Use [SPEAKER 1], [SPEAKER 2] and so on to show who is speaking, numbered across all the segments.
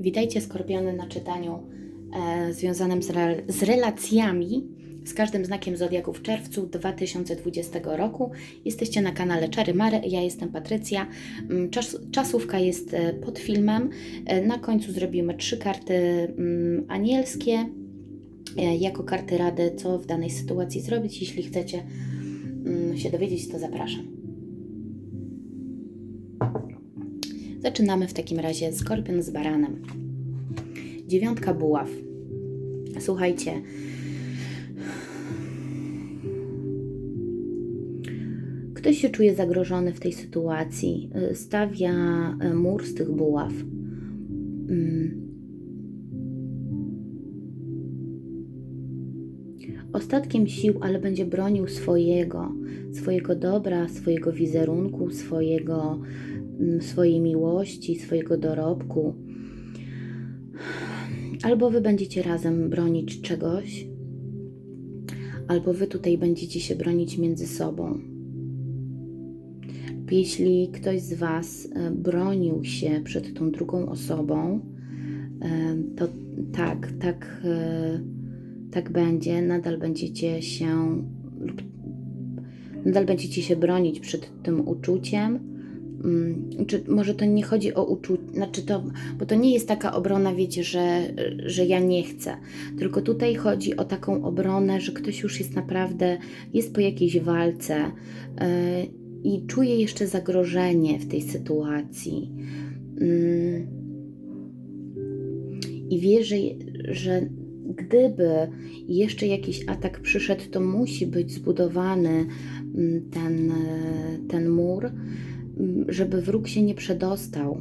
[SPEAKER 1] Witajcie Skorpiony na czytaniu e, związanym z, re, z relacjami z każdym znakiem Zodiaku w czerwcu 2020 roku. Jesteście na kanale Czary Mary, ja jestem Patrycja. Mm, Czas, czasówka jest e, pod filmem. E, Na końcu zrobimy trzy karty mm, anielskie e, jako karty rady, co w danej sytuacji zrobić. Jeśli chcecie mm, się dowiedzieć, to zapraszam. Zaczynamy w takim razie skorpion z baranem. Dziewiątka buław. Słuchajcie. Ktoś się czuje zagrożony w tej sytuacji. Stawia y, mur z tych buław. Mm. Ostatkiem sił, ale będzie bronił swojego, swojego dobra, swojego wizerunku, swojego swojej miłości, swojego dorobku. Albo wy będziecie razem bronić czegoś, albo wy tutaj będziecie się bronić między sobą. Jeśli ktoś z Was e, bronił się przed tą drugą osobą, e, to tak, tak, e, tak będzie. Nadal będziecie się nadal będziecie się bronić przed tym uczuciem. Mm, Czy może to nie chodzi o uczucie, znaczy to, bo to nie jest taka obrona, wiecie, że, że ja nie chcę, tylko tutaj chodzi o taką obronę, że ktoś już jest naprawdę, jest po jakiejś walce yy, i czuje jeszcze zagrożenie w tej sytuacji. Mm. I wie, że, że gdyby jeszcze jakiś atak przyszedł, to musi być zbudowany mm, ten, e, ten mur, żeby wróg się nie przedostał.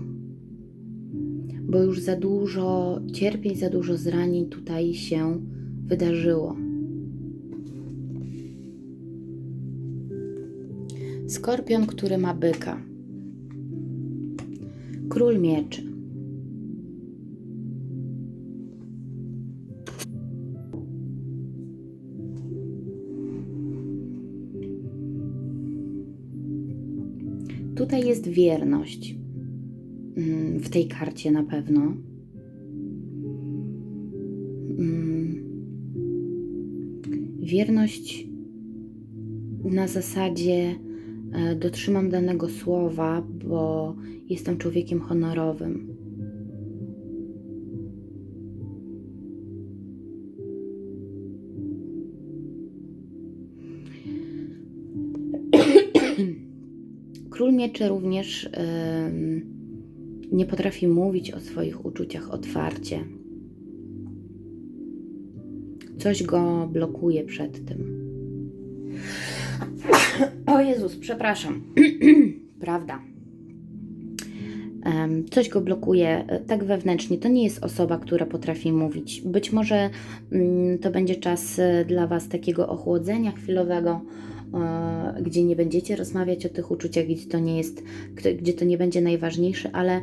[SPEAKER 1] Bo już za dużo cierpień, za dużo zranień tutaj się wydarzyło. Skorpion, który ma byka. Król mieczy. Tutaj jest wierność. Mm, W tej karcie na pewno. Mm. Wierność na zasadzie e, dotrzymam danego słowa, bo jestem człowiekiem honorowym. Król mieczy również nie potrafi mówić o swoich uczuciach otwarcie. Coś go blokuje przed tym. O Jezus, przepraszam. Prawda. Coś go blokuje e, tak wewnętrznie. To nie jest osoba, która potrafi mówić. Być może mm, to będzie czas e, dla Was takiego ochłodzenia chwilowego, gdzie nie będziecie rozmawiać o tych uczuciach, gdzie to nie jest, gdzie- to nie będzie najważniejsze, ale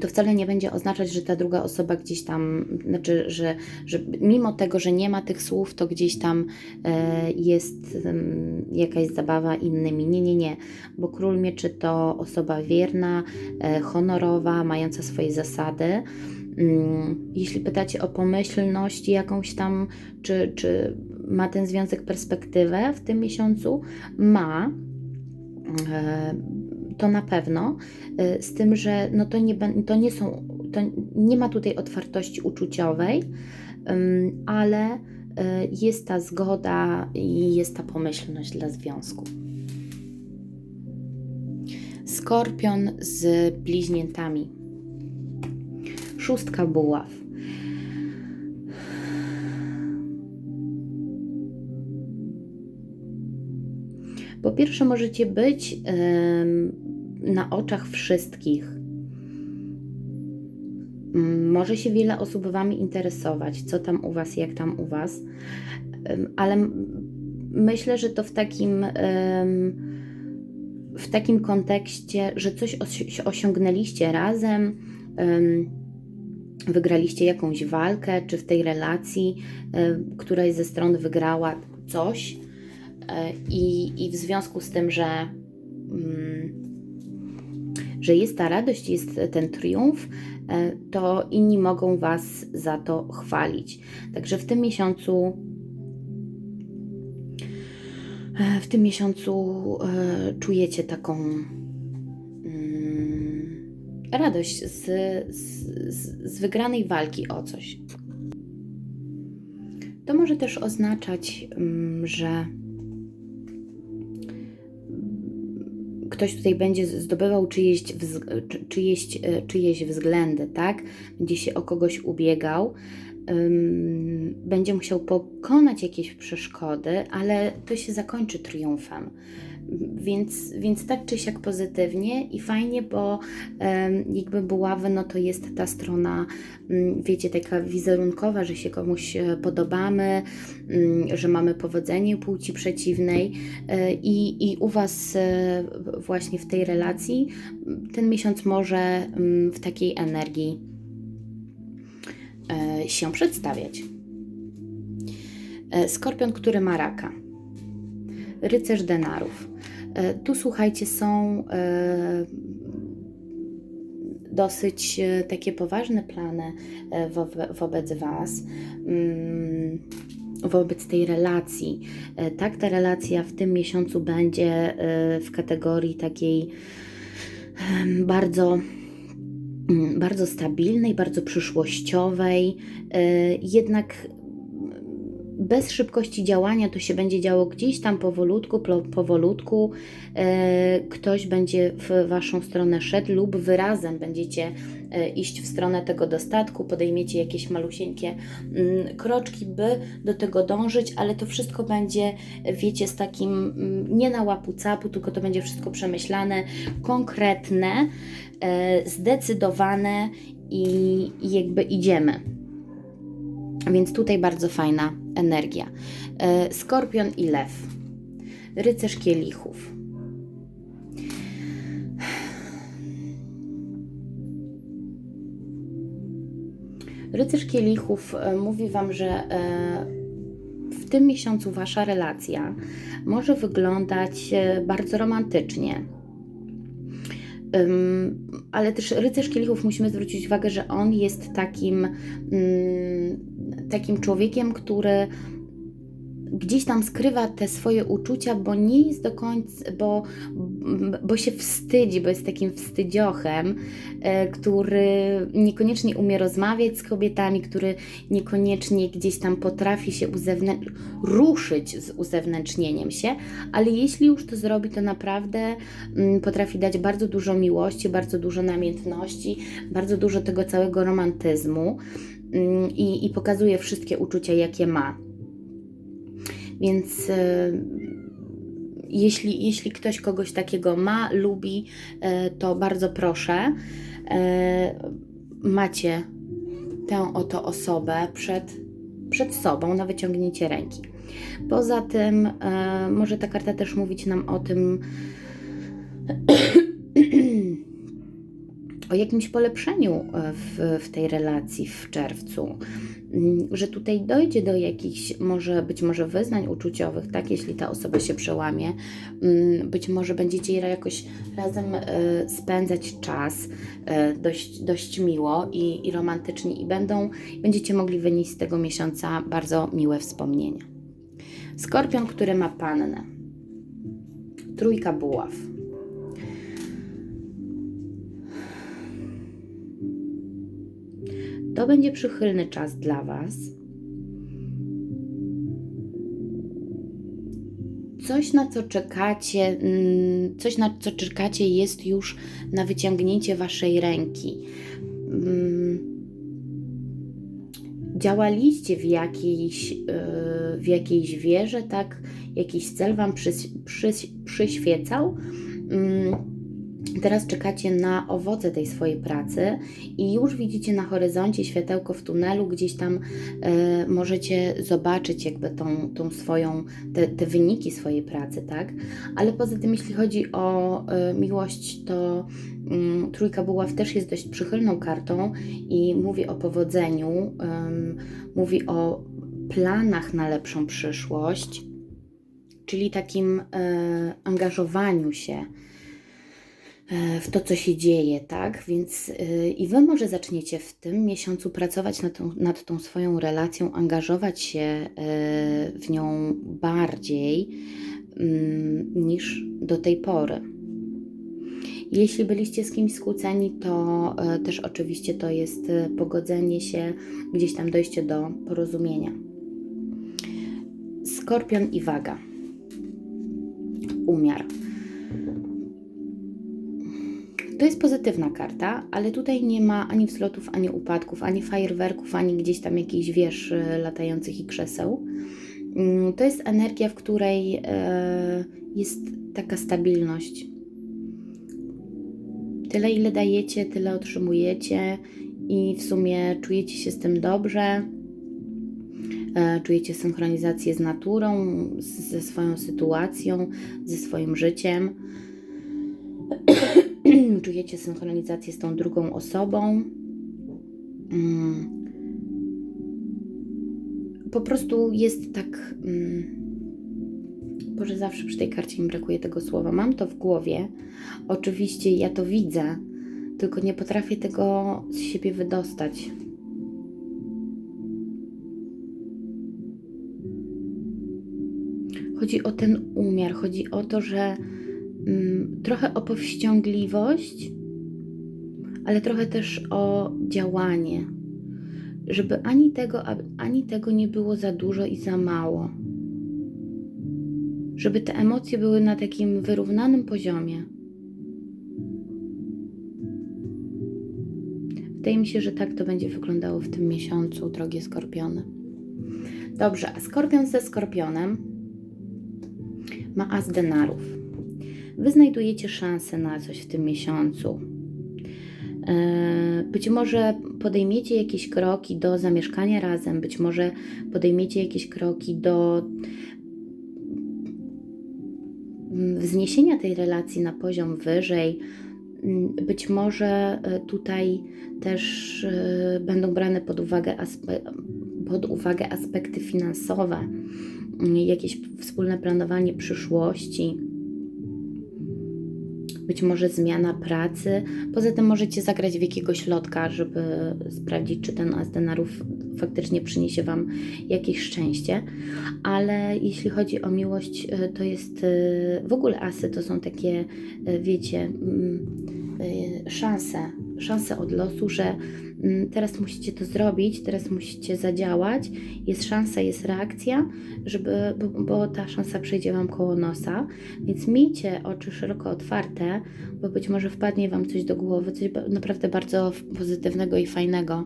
[SPEAKER 1] to wcale nie będzie oznaczać, że ta druga osoba gdzieś tam, znaczy, że, że mimo tego, że nie ma tych słów, to gdzieś tam e, jest em, jakaś zabawa innymi. Nie, nie, nie, bo król mieczy to osoba wierna, e, honorowa, mająca swoje zasady. Mm, Jeśli pytacie o pomyślność jakąś tam, czy, czy ma ten związek perspektywę w tym miesiącu, ma. E, to na pewno, y, z tym, że no to, nie, to nie są, to nie ma tutaj otwartości uczuciowej, ale y, jest ta zgoda i jest ta pomyślność dla związku. Skorpion z bliźniętami. Szóstka buław. Po pierwsze, możecie być na oczach wszystkich. Może się wiele osób Wami interesować, co tam u Was, jak tam u Was, ale myślę, że to w takim, w takim kontekście, że coś osi- osiągnęliście razem, em, wygraliście jakąś walkę, czy w tej relacji któraś ze stron wygrała coś, i, i w związku z tym, że, mm, że jest ta radość, jest ten triumf, e, to inni mogą Was za to chwalić. Także w tym miesiącu e, w tym miesiącu e, czujecie taką mm, radość z, z, z wygranej walki o coś. To może też oznaczać, mm, że ktoś tutaj będzie zdobywał czyjeś, czyjeś, e, czyjeś względy, tak? Będzie się o kogoś ubiegał, będzie musiał pokonać jakieś przeszkody, ale to się zakończy triumfem. Więc, więc tak czy siak pozytywnie i fajnie, bo jakby buławy, no to jest ta strona, mm, wiecie, taka wizerunkowa, że się komuś e, podobamy, mm, że mamy powodzenie płci przeciwnej e, i, i u Was e, właśnie w tej relacji ten miesiąc może mm, w takiej energii się przedstawiać. Skorpion, który ma raka. Rycerz denarów. E, Tu słuchajcie, są e, dosyć e, takie poważne plany wobe- wobec Was, mm, wobec tej relacji. Tak, ta relacja w tym miesiącu będzie w kategorii takiej bardzo mm, bardzo stabilnej, bardzo przyszłościowej, jednak bez szybkości działania to się będzie działo gdzieś tam powolutku, powolutku. E, ktoś będzie w Waszą stronę szedł lub Wy razem będziecie e, iść w stronę tego dostatku, podejmiecie jakieś malusieńkie mm, kroczki, by do tego dążyć, ale to wszystko będzie, wiecie, z takim mm, nie na łapu capu, tylko to będzie wszystko przemyślane, konkretne, e, zdecydowane i jakby idziemy. Więc tutaj bardzo fajna energia. E, Skorpion i lew. Rycerz kielichów. Rycerz kielichów e, mówi Wam, że e, w tym miesiącu Wasza relacja może wyglądać bardzo romantycznie. Ale też rycerz kielichów musimy zwrócić uwagę, że on jest takim, mm, takim człowiekiem, który gdzieś tam skrywa te swoje uczucia, bo nie jest do końca, bo, bo się wstydzi, bo jest takim wstydziochem, e, który niekoniecznie umie rozmawiać z kobietami, który niekoniecznie gdzieś tam potrafi się uzewnę- ruszyć z uzewnętrznieniem się, ale jeśli już to zrobi, to naprawdę mm, potrafi dać bardzo dużo miłości, bardzo dużo namiętności, bardzo dużo tego całego romantyzmu i, i pokazuje wszystkie uczucia, jakie ma. Więc e, jeśli, jeśli ktoś kogoś takiego ma, lubi, e, to bardzo proszę, e, macie tę oto osobę przed, przed sobą na wyciągnięcie ręki. Poza tym, może ta karta też mówić nam o tym, o jakimś polepszeniu e, w, w tej relacji w czerwcu, Mm, że tutaj dojdzie do jakichś, może być może wyznań uczuciowych, tak, jeśli ta osoba się przełamie, Mm, być może będziecie jakoś razem e, spędzać czas e, dość, dość miło i, i romantycznie i będą, będziecie mogli wynieść z tego miesiąca bardzo miłe wspomnienia. Skorpion, który ma pannę. Trójka buław. To będzie przychylny czas dla Was. Coś, na co czekacie, mm, coś, na co czekacie, jest już na wyciągnięcie Waszej ręki. Mm, Działaliście w jakiejś, yy, w jakiejś wierze, tak? Jakiś cel Wam przys, przys, przyświecał. Teraz czekacie na owoce tej swojej pracy i już widzicie na horyzoncie światełko w tunelu, gdzieś tam e, możecie zobaczyć jakby tą, tą swoją, te, te wyniki swojej pracy, tak? Ale poza tym, jeśli chodzi o e, miłość, to mm, Trójka Buław też jest dość przychylną kartą i mówi o powodzeniu, em, mówi o planach na lepszą przyszłość, czyli takim e, angażowaniu się w to, co się dzieje, tak? Więc y, i Wy może zaczniecie w tym miesiącu pracować nad tą, nad tą swoją relacją, angażować się e, w nią bardziej mm, niż do tej pory. Jeśli byliście z kimś skłóceni, to e, też oczywiście to jest e, pogodzenie się, gdzieś tam dojście do porozumienia. Skorpion i waga. Umiar. To jest pozytywna karta, ale tutaj nie ma ani wzlotów, ani upadków, ani fajerwerków, ani gdzieś tam jakichś wież e, latających i krzeseł. Mm, To jest energia, w której e, jest taka stabilność. Tyle, ile dajecie, tyle otrzymujecie, i w sumie czujecie się z tym dobrze. E, Czujecie synchronizację z naturą, ze swoją sytuacją, ze swoim życiem. Czujecie synchronizację z tą drugą osobą. Mm. Po prostu jest tak. Mm, Boże, zawsze przy tej karcie mi brakuje tego słowa. Mam to w głowie. Oczywiście ja to widzę, tylko nie potrafię tego z siebie wydostać. Chodzi o ten umiar, chodzi o to, że trochę o powściągliwość, ale trochę też o działanie, żeby ani tego, ani tego nie było za dużo i za mało. Żeby te emocje były na takim wyrównanym poziomie. Wydaje mi się, że tak to będzie wyglądało w tym miesiącu, drogie skorpiony. Dobrze, a skorpion ze skorpionem ma as denarów. Wy znajdujecie szansę na coś w tym miesiącu. E, Być może podejmiecie jakieś kroki do zamieszkania razem, być może podejmiecie jakieś kroki do mm, wzniesienia tej relacji na poziom wyżej. Mm, Być może e, tutaj też e, będą brane pod uwagę, aspe- pod uwagę aspekty finansowe, mm, jakieś wspólne planowanie przyszłości być może zmiana pracy. Poza tym możecie zagrać w jakiegoś lotka, żeby sprawdzić, czy ten as denarów faktycznie przyniesie Wam jakieś szczęście. Ale jeśli chodzi o miłość, y, to jest y, w ogóle asy to są takie, y, wiecie, mm, szanse, szanse od losu, że mm, teraz musicie to zrobić, teraz musicie zadziałać, jest szansa, jest reakcja, żeby, bo, bo ta szansa przejdzie Wam koło nosa, więc miejcie oczy szeroko otwarte, bo być może wpadnie Wam coś do głowy, coś naprawdę bardzo pozytywnego i fajnego,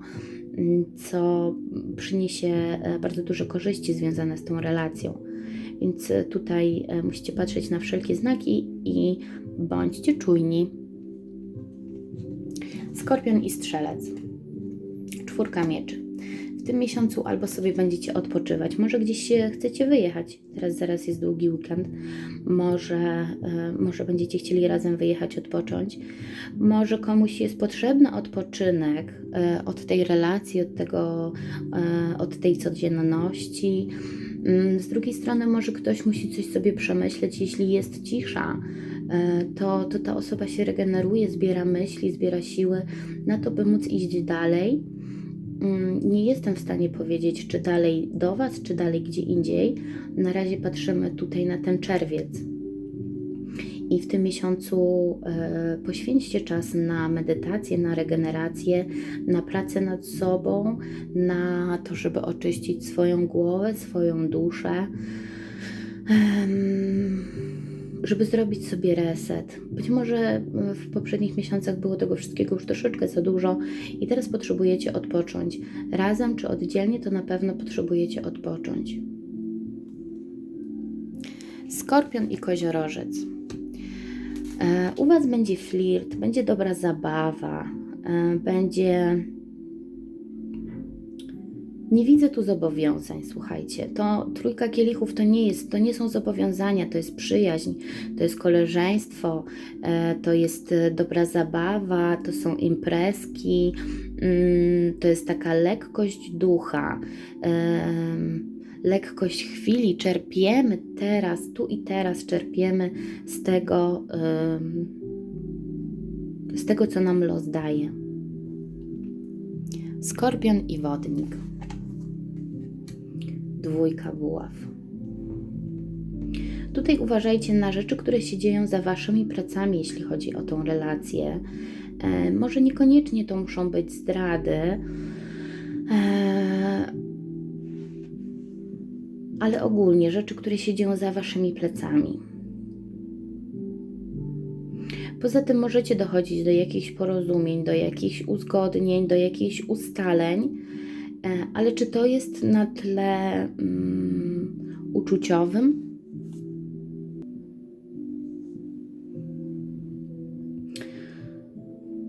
[SPEAKER 1] mm, co przyniesie e, bardzo duże korzyści związane z tą relacją. Więc e, tutaj e, musicie patrzeć na wszelkie znaki i bądźcie czujni. Skorpion i strzelec. Czwórka mieczy. W tym miesiącu albo sobie będziecie odpoczywać, może gdzieś chcecie wyjechać. Teraz zaraz jest długi weekend. Może, e, może będziecie chcieli razem wyjechać, odpocząć. Może komuś jest potrzebny odpoczynek e, od tej relacji, od, tego, e, od tej codzienności. Mm, Z drugiej strony, może ktoś musi coś sobie przemyśleć, jeśli jest cisza. E, To, to ta osoba się regeneruje, zbiera myśli, zbiera siły na to, by móc iść dalej. Mm, Nie jestem w stanie powiedzieć, czy dalej do Was, czy dalej gdzie indziej. Na razie patrzymy tutaj na ten czerwiec. I w tym miesiącu e, poświęćcie czas na medytację, na regenerację, na pracę nad sobą, na to, żeby oczyścić swoją głowę, swoją duszę, em, żeby zrobić sobie reset. Być może e, w poprzednich miesiącach było tego wszystkiego już troszeczkę za dużo i teraz potrzebujecie odpocząć. Razem czy oddzielnie, to na pewno potrzebujecie odpocząć. Skorpion i koziorożec. E, U Was będzie flirt, będzie dobra zabawa, e, będzie. Nie widzę tu zobowiązań, słuchajcie. To trójka kielichów to nie jest, to nie są zobowiązania, to jest przyjaźń, to jest koleżeństwo, e, to jest e, dobra zabawa, to są imprezki, mm, to jest taka lekkość ducha. lekkość chwili, czerpiemy teraz, tu i teraz, czerpiemy z tego, z tego, co nam los daje. Skorpion i wodnik. Dwójka buław. Tutaj uważajcie na rzeczy, które się dzieją za waszymi pracami, jeśli chodzi o tą relację. E, może niekoniecznie to muszą być zdrady, e, ale ogólnie rzeczy, które się dzieją za waszymi plecami. Poza tym możecie dochodzić do jakichś porozumień, do jakichś uzgodnień, do jakichś ustaleń, ale czy to jest na tle mm, uczuciowym?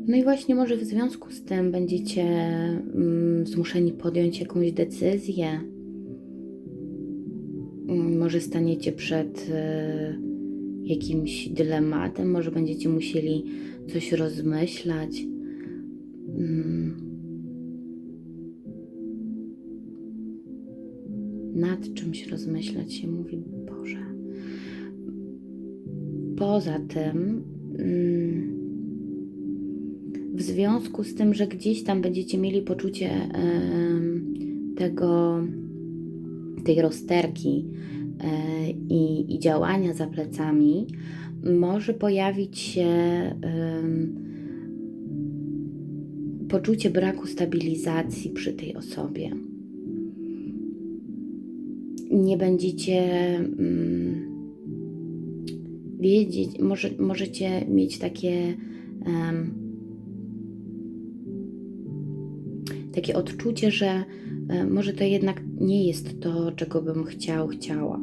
[SPEAKER 1] No i właśnie może w związku z tym będziecie mm, zmuszeni podjąć jakąś decyzję. Mm, Może staniecie przed e, jakimś dylematem, może będziecie musieli coś rozmyślać. Nad czymś rozmyślać się mówi Boże. Poza tym, mm, w związku z tym, że gdzieś tam będziecie mieli poczucie tego, tej rozterki e, i, i działania za plecami, może pojawić się poczucie braku stabilizacji przy tej osobie. Nie będziecie mm, wiedzieć, może, możecie mieć takie em, takie odczucie, że e, może to jednak nie jest to, czego bym chciał, chciała.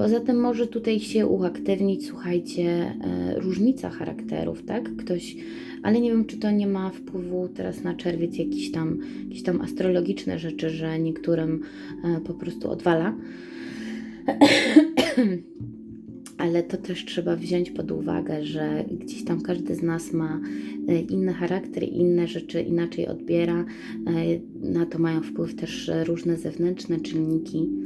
[SPEAKER 1] Poza tym może tutaj się uaktywnić, słuchajcie, e, różnica charakterów, tak? Ktoś, ale nie wiem, czy to nie ma wpływu teraz na czerwiec jakieś tam, jakieś tam astrologiczne rzeczy, że niektórym e, po prostu odwala. Ale to też trzeba wziąć pod uwagę, że gdzieś tam każdy z nas ma e, inny charakter, inne rzeczy inaczej odbiera. Na to mają wpływ też różne zewnętrzne czynniki.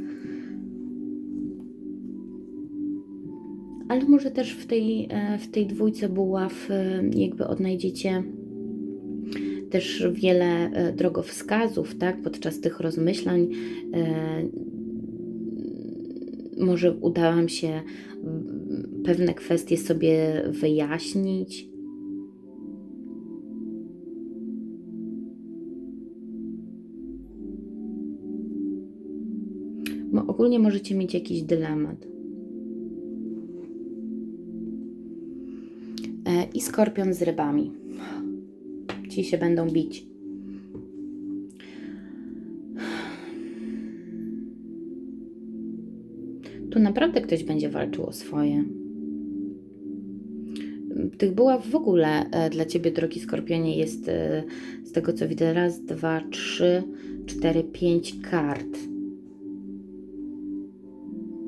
[SPEAKER 1] Ale może też w tej, e, w tej dwójce buław e, jakby odnajdziecie też wiele e, drogowskazów, tak, podczas tych rozmyślań. Może uda Wam się pewne kwestie sobie wyjaśnić. Bo ogólnie możecie mieć jakiś dylemat. I skorpion z rybami. Ci się będą bić. Tu naprawdę ktoś będzie walczył o swoje. Tych buław w ogóle e, dla Ciebie, drogi Skorpionie, jest e, z tego co widzę raz, dwa, trzy, cztery, pięć kart.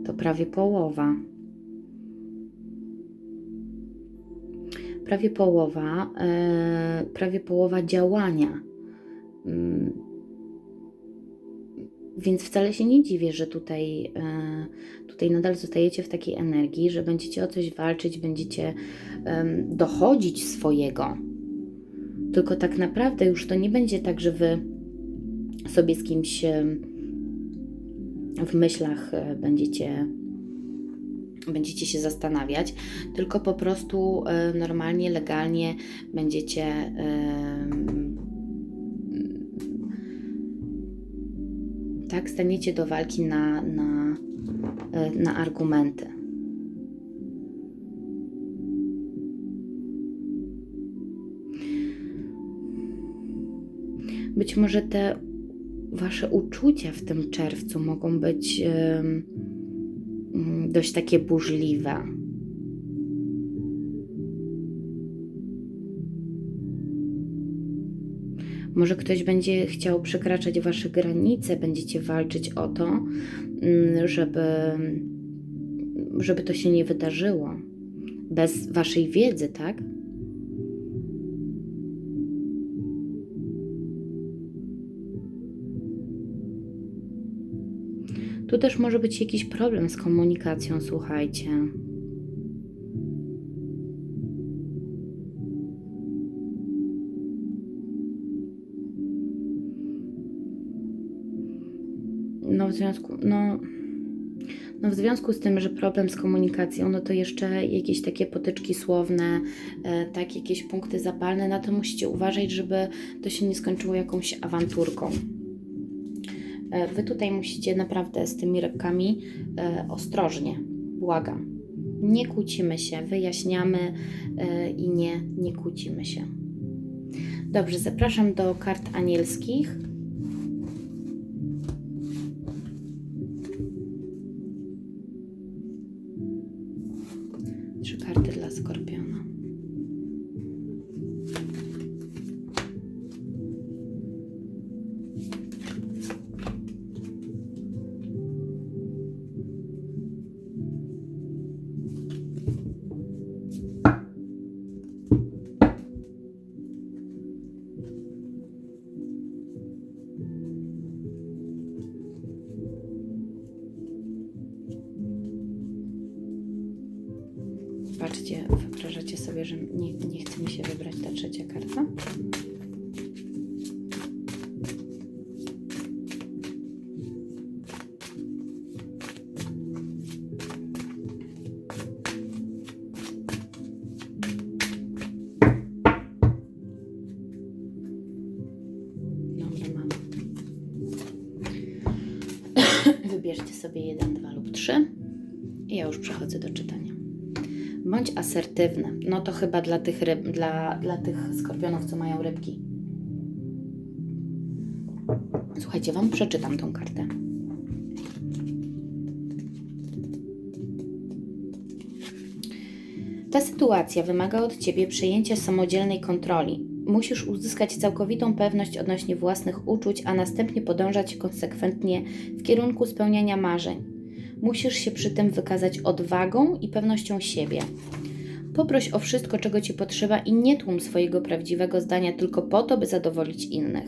[SPEAKER 1] To prawie połowa. Prawie połowa, e, prawie połowa działania. Mm, Więc wcale się nie dziwię, że tutaj, e, tutaj nadal zostajecie w takiej energii, że będziecie o coś walczyć, będziecie dochodzić swojego. Tylko tak naprawdę już to nie będzie tak, że wy sobie z kimś w myślach e, będziecie, będziecie się zastanawiać, tylko po prostu e, normalnie, legalnie będziecie em, tak, staniecie do walki na, na, e, na argumenty. Być może te wasze uczucia w tym czerwcu mogą być mm, dość takie burzliwe. Może ktoś będzie chciał przekraczać wasze granice, będziecie walczyć o to, mm, żeby, żeby to się nie wydarzyło. Bez waszej wiedzy, tak? Tu też może być jakiś problem z komunikacją, słuchajcie. No w związku, no, no w związku z tym, że problem z komunikacją, no to jeszcze jakieś takie potyczki słowne, e, tak, jakieś punkty zapalne, na to musicie uważać, żeby to się nie skończyło jakąś awanturką. E, Wy tutaj musicie naprawdę z tymi rybkami e, ostrożnie, błagam. Nie kłócimy się, wyjaśniamy e, i nie, nie kłócimy się. Dobrze, zapraszam do kart anielskich. Patrzcie, wyobrażacie sobie, że nie, nie chce mi się wybrać ta trzecia karta? Bądź asertywny. No to chyba dla tych ryb, dla, dla tych skorpionów, co mają rybki. Słuchajcie, Wam przeczytam tą kartę. Ta sytuacja wymaga od Ciebie przejęcia samodzielnej kontroli. Musisz uzyskać całkowitą pewność odnośnie własnych uczuć, a następnie podążać konsekwentnie w kierunku spełniania marzeń. Musisz się przy tym wykazać odwagą i pewnością siebie. Poproś o wszystko, czego ci potrzeba i nie tłum swojego prawdziwego zdania tylko po to, by zadowolić innych.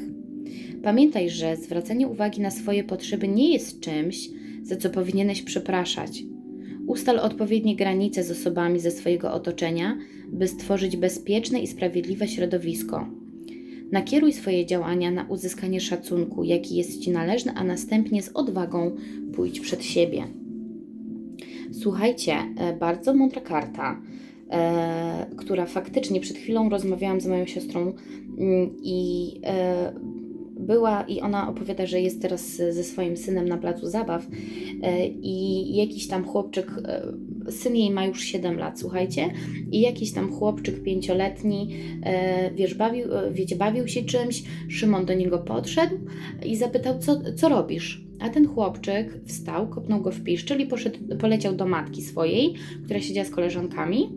[SPEAKER 1] Pamiętaj, że zwracanie uwagi na swoje potrzeby nie jest czymś, za co powinieneś przepraszać. Ustal odpowiednie granice z osobami ze swojego otoczenia, by stworzyć bezpieczne i sprawiedliwe środowisko. Nakieruj swoje działania na uzyskanie szacunku, jaki jest Ci należny, a następnie z odwagą pójdź przed siebie. Słuchajcie, e, bardzo mądra karta, e, która faktycznie przed chwilą rozmawiałam z moją siostrą mm, i e, była i ona opowiada, że jest teraz ze swoim synem na placu zabaw e, i jakiś tam chłopczyk, e, syn jej ma już 7 lat, słuchajcie, i jakiś tam chłopczyk pięcioletni, e, wiesz, bawił, e, wiecie, bawił się czymś, Szymon do niego podszedł i zapytał, co, co robisz? A ten chłopczyk wstał, kopnął go w piszczel i poszedł, poleciał do matki swojej, która siedziała z koleżankami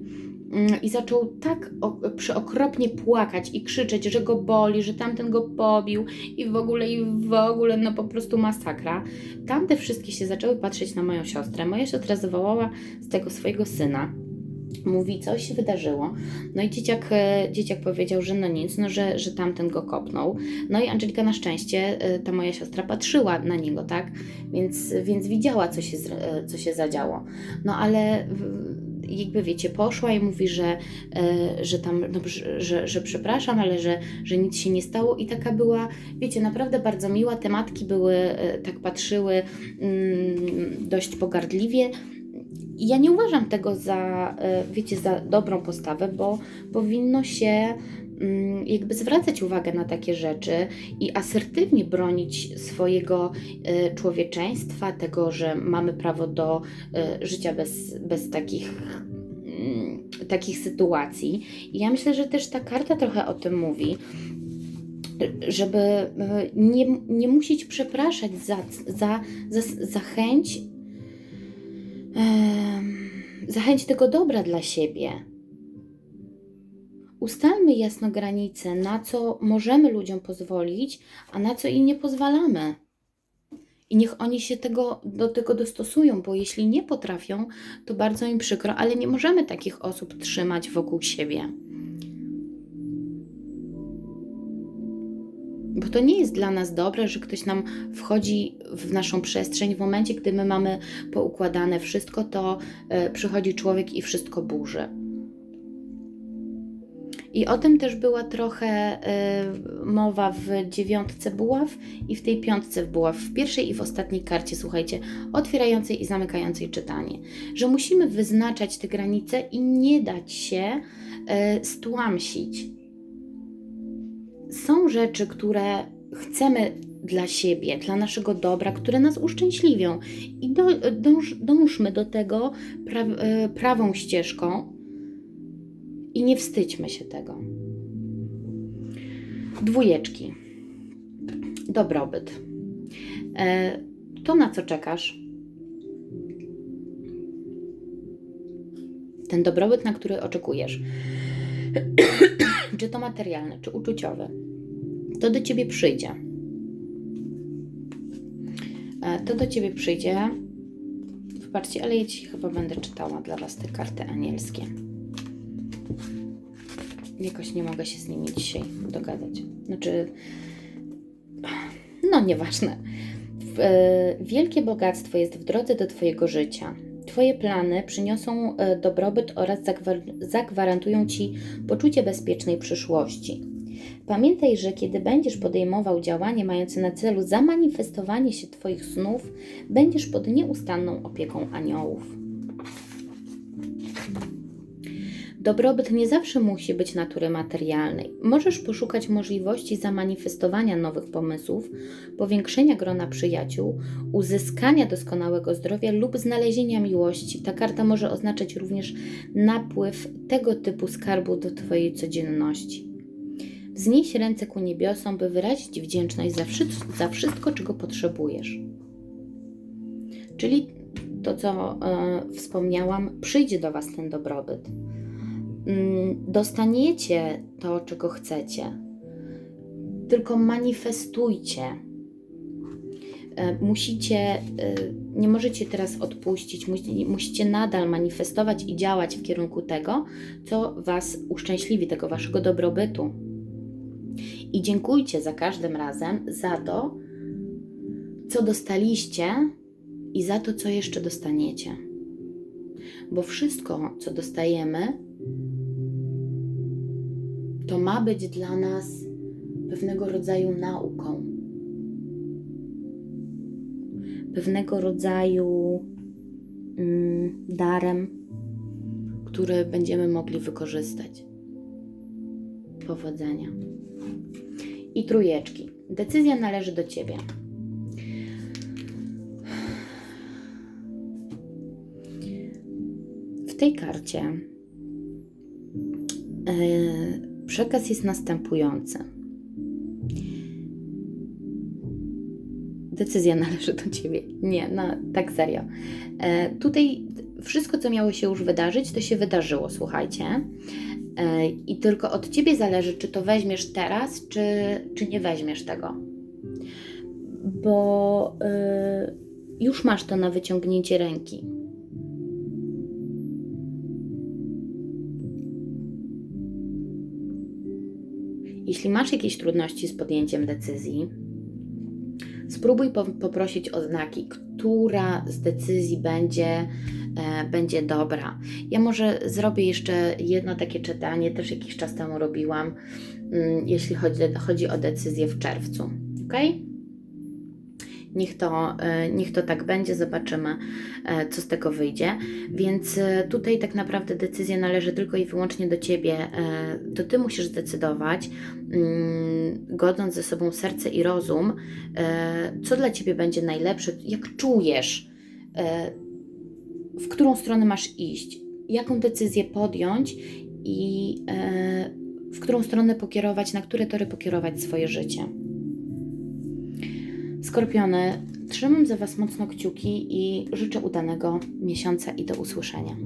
[SPEAKER 1] i zaczął tak przeokropnie płakać i krzyczeć, że go boli, że tamten go pobił i w ogóle, i w ogóle, no po prostu masakra. Tamte wszystkie się zaczęły patrzeć na moją siostrę. Moja siostra zawołała z tego swojego syna. Mówi, coś się wydarzyło. No i dzieciak, e, dzieciak powiedział, że no nic, no że, że tamten go kopnął. No i Angelika na szczęście, e, ta moja siostra patrzyła na niego, tak? Więc, więc widziała, co się, e, co się zadziało. No ale jakby wiecie, poszła i mówi, że, e, że tam, no, że, że, przepraszam, ale że, że nic się nie stało i taka była, wiecie, naprawdę bardzo miła, te matki były, e, tak patrzyły mm, dość pogardliwie. Ja nie uważam tego za, e, wiecie, za dobrą postawę, bo powinno się jakby zwracać uwagę na takie rzeczy i asertywnie bronić swojego e, człowieczeństwa, tego, że mamy prawo do e, życia bez, bez takich, mm, takich sytuacji. I ja myślę, że też ta karta trochę o tym mówi, żeby e, nie, nie musieć przepraszać za, za, za, za chęć za chęć tego dobra dla siebie. Ustalmy jasno granice, na co możemy ludziom pozwolić, a na co im nie pozwalamy. I niech oni się tego, do tego dostosują, bo jeśli nie potrafią, to bardzo im przykro, ale nie możemy takich osób trzymać wokół siebie. Bo to nie jest dla nas dobre, że ktoś nam wchodzi w naszą przestrzeń w momencie, gdy my mamy poukładane wszystko, to e, przychodzi człowiek i wszystko burzy. I o tym też była trochę y, mowa w dziewiątce buław i w tej piątce buław, w pierwszej i w ostatniej karcie, słuchajcie, otwierającej i zamykającej czytanie, że musimy wyznaczać te granice i nie dać się y, stłamsić. Są rzeczy, które chcemy dla siebie, dla naszego dobra, które nas uszczęśliwią i do, dąż, dążmy do tego pra, y, prawą ścieżką i nie wstydźmy się tego. Dwójeczki. Dobrobyt. E, to na co czekasz? Ten dobrobyt, na który oczekujesz. czy to materialny, czy uczuciowy. To do ciebie przyjdzie. E, to do ciebie przyjdzie. Wybaczcie, ale ja ci chyba będę czytała dla was te karty anielskie. Jakoś nie mogę się z nimi dzisiaj dogadać. Znaczy, no nieważne. E, Wielkie bogactwo jest w drodze do Twojego życia. Twoje plany przyniosą e, dobrobyt oraz zagwar- zagwarantują Ci poczucie bezpiecznej przyszłości. Pamiętaj, że kiedy będziesz podejmował działanie mające na celu zamanifestowanie się Twoich snów, będziesz pod nieustanną opieką aniołów. Dobrobyt nie zawsze musi być natury materialnej. Możesz poszukać możliwości zamanifestowania nowych pomysłów, powiększenia grona przyjaciół, uzyskania doskonałego zdrowia lub znalezienia miłości. Ta karta może oznaczać również napływ tego typu skarbu do Twojej codzienności. Wznieś ręce ku niebiosom, by wyrazić wdzięczność za, za wszystko, czego potrzebujesz. Czyli to, co e, wspomniałam, przyjdzie do Was ten dobrobyt. Mm, Dostaniecie to, czego chcecie. Tylko manifestujcie. E, Musicie, e, nie możecie teraz odpuścić, musi- musicie nadal manifestować i działać w kierunku tego, co Was uszczęśliwi, tego Waszego dobrobytu. I dziękujcie za każdym razem za to, co dostaliście i za to, co jeszcze dostaniecie. Bo wszystko, co dostajemy, to ma być dla nas pewnego rodzaju nauką, pewnego rodzaju mm, darem, który będziemy mogli wykorzystać. Powodzenia. I trójeczki. Decyzja należy do ciebie. W tej karcie e, przekaz jest następujący. Decyzja należy do ciebie. Nie, no tak serio. E, tutaj wszystko, co miało się już wydarzyć, to się wydarzyło, słuchajcie. E, I tylko od ciebie zależy, czy to weźmiesz teraz, czy, czy nie weźmiesz tego. Bo e, już masz to na wyciągnięcie ręki. Jeśli masz jakieś trudności z podjęciem decyzji, spróbuj po, poprosić o znaki, która z decyzji będzie, e, będzie dobra. Ja może zrobię jeszcze jedno takie czytanie, też jakiś czas temu robiłam, mm, jeśli chodzi, chodzi o decyzję w czerwcu. Ok? Niech to, e, niech to tak będzie, zobaczymy, e, co z tego wyjdzie. Więc e, tutaj tak naprawdę decyzja należy tylko i wyłącznie do Ciebie. To Ty musisz zdecydować, mm, godząc ze sobą serce i rozum, co dla Ciebie będzie najlepsze, jak czujesz, w którą stronę masz iść, jaką decyzję podjąć i w którą stronę pokierować, na które tory pokierować swoje życie. Skorpiony, trzymam za Was mocno kciuki i życzę udanego miesiąca i do usłyszenia.